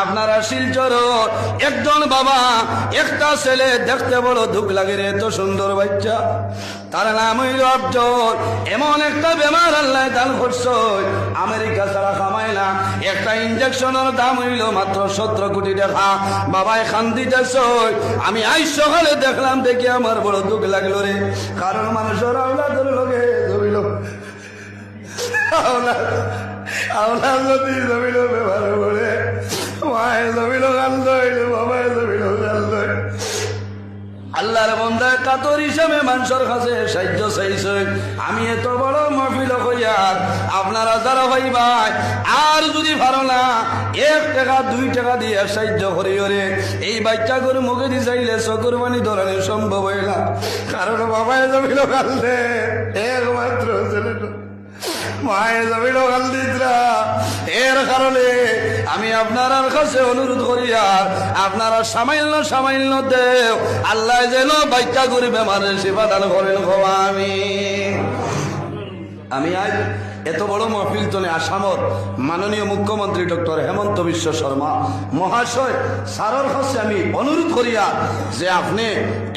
আপনারা শিলচর, একজন বাবা, একটা ছেলে, দেখতে বড় দুঃখ লাগে রে, এত সুন্দর বাচ্চা। তার নাম হইল আফজল। এমন একটা বেমার আল্লাহ দান করছ। আমেরিকা ছাড়া কামাই না। একটা ইঞ্জেকশনের দাম হইল মাত্র সতেরো কোটি টাকা। বাবাই খান দিতেছ। আমি আই সকালে দেখলাম, দেখি আমার বড় দুঃখ লাগল রে। কারণ মানুষের লোকে ধরিল। আওলাদ আওলাদ যদি জমিল ব্যবহার আল্লাহর বন্ধায় কাতর হিসাবে মানুষের কাছে সাহায্য চাইছে। আমি এত বড় মহফিল কইয়ার আপনারা যারা ভাই ভাই, আর যদি ভালো না, এক টাকা, দুই টাকা দিয়ে সাহায্য করি ওরে। এই বাচ্চা করে মুখে দিয়ে চাইলে চকুর পানি ধরানো সম্ভব হয় না। কারণ বাবায় জমিল কান্দে একমাত্র ছেলেটা মায়ের জমিল কাল কান্দিতরা এর কারণে আমি আপনার কাছে অনুরোধ করি আর আপনারা সামান্য সামান্য দেও। আল্লাহ যেন বাচ্চা করে বেমারের সেবা দান করেন গো আমি। আমি আজ এত বড় মহফিল তনে আসামর মাননীয় মুখ্যমন্ত্রী ডক্টর হেমন্ত বিশ্ব শর্মা মহাশয় সারর কাছে আমি অনুরোধ করিয়া যে আপনি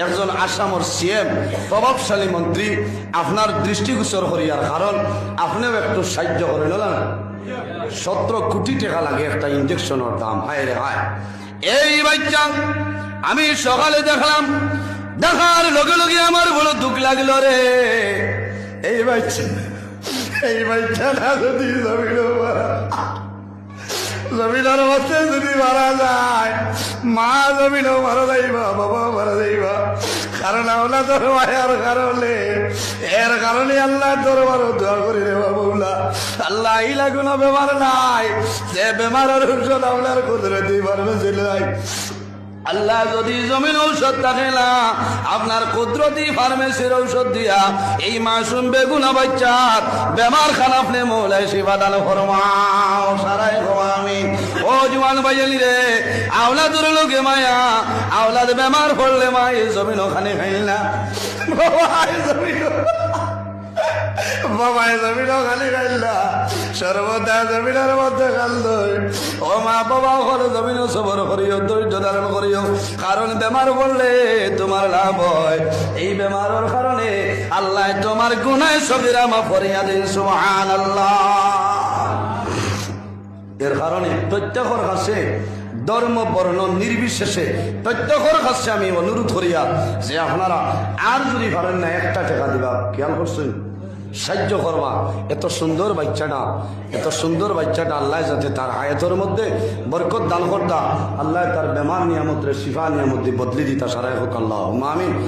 একজন আসামর সিএম, প্রভাবশালী মন্ত্রী, আপনার দৃষ্টিগোচর করিয়ার কারণ আপনিও একটু সাহায্য করেন না সতেরো কোটি টাকা লাগে একটা ইঞ্জেকশনের দাম। হায় রে হায়। এই বাচ্চা, আমি সকালে দেখলাম, দেখার লগে লগে আমার বড় দুঃখ লাগল রে। এই বাচ্চা, এই বাচ্চাটা যদি জমিল মধ্যে যদি মারা যায়, মা জমিনও মারা যাইবা বাবা মারা যাইবা। কারণ আমরা তোর মায়ার কারণে। এর কারণে আল্লাহ তোর বারো দোয়া করি রে বাবুলা আল্লাহ। ইলা কোনো বেমার নাই। যে বেমারের ঔষধ আপনার কুদরতি পারবে ছিল আল্লাহ যদি জমিন ঔষধ থাকে না, আপনার কুদরতি ফার্মেসির ঔষধ দিয়া এই মাসুম বেগুনা বাচ্চার বেমার খান আপনি মৌলাই সেবা দান ফরমাও সারাই জুয়ান বাইলি রে। আওলাদুর লোকে মায়া, আওলাদ বেমার পড়লে মা এই জমিন ওখানে খাইল না। কারণ বেমার বললে তোমার লাভ হয়। এই বেমারের কারণে আল্লাহ তোমার গুনায় সবিরা মা ফরিয়া দিন সুহান আল্লাহ এর কারণে প্রত্যেকের কাছে ধর্ম, বর্ণ, নির্বিশেষে প্রত্যেকের কাছে আমি অনুরোধ করিয়া যে আপনারা আর যদি পারেন না, একটা টাকা দিবা। খেয়াল করছেন? সাহায্য করবা। এত সুন্দর বাচ্চাটা, এত সুন্দর বাচ্চাটা আল্লাহ যাতে তার আয়তর মধ্যে বরকত দান করতা। আল্লাহ তার বেমার নিয়ামত রে শিফা নিয়ামত বদলি দিতা। সারাই হোক আল্লাহ। আমিন।